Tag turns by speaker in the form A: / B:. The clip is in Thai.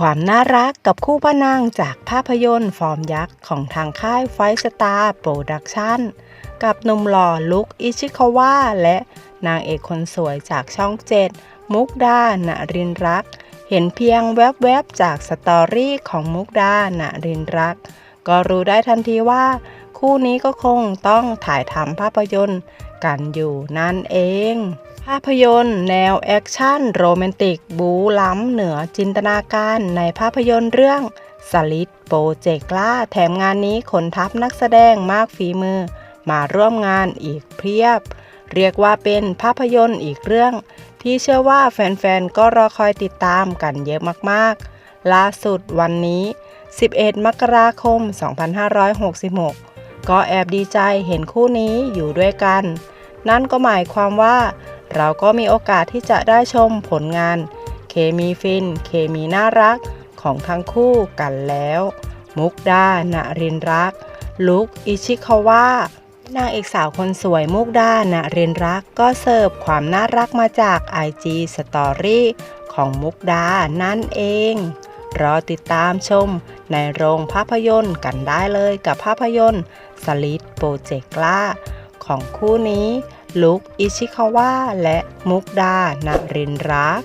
A: ความน่ารักกับคู่พระนางจากภาพยนตร์ฟอร์มยักษ์ของทางค่ายไฟสตาร์โปรดักชั่นกับหนุ่มหล่อลุคอิชิคาวะและนางเอกคนสวยจากช่องเจ็ดมุกดาณรินรัก เห็นเพียงแวบๆจากสตอรี่ของมุกดาณรินรัก ก็รู้ได้ทันทีว่า คู่นี้ก็คงต้องถ่ายทำภาพยนตร์กันอยู่นั่นเอง ภาพยนตร์แนวแอคชั่นโรแมนติก บูล้ำเหนือจินตนาการในภาพยนตร์เรื่องสลิดโปรเจกต์ล่า แถมงานนี้ขนทัพนักแสดงมากฝีมือ มาร่วมงานอีกเพียบ เรียกว่าเป็นภาพยนตร์อีกเรื่อง ที่เชื่อว่าแฟนๆ ก็รอคอยติดตามกันเยอะมากๆ ล่าสุดวันนี้ 11 มกราคม 2566 ก็แอบดีใจเห็นคู่นี้อยู่ด้วยกัน นั่นก็หมายความว่า เราก็มีโอกาสที่จะได้ชมผลงาน เคมีฟิน เคมีน่ารักของทั้งคู่กันแล้ว มุกดาณรินรัก ลุกอิชิคาวะนางเอกสาวคนสวยมุกดาณรินร์รักก็เสิร์ฟความน่ารักมาจาก IG Story ของมุกดานั่นเอง รอติดตามชมในโรงภาพยนตร์กันได้เลยกับภาพยนตร์สลิดโปรเจกต์ล่าของคู่นี้ ลุก อิชิคาวะ และมุกดาณรินรัก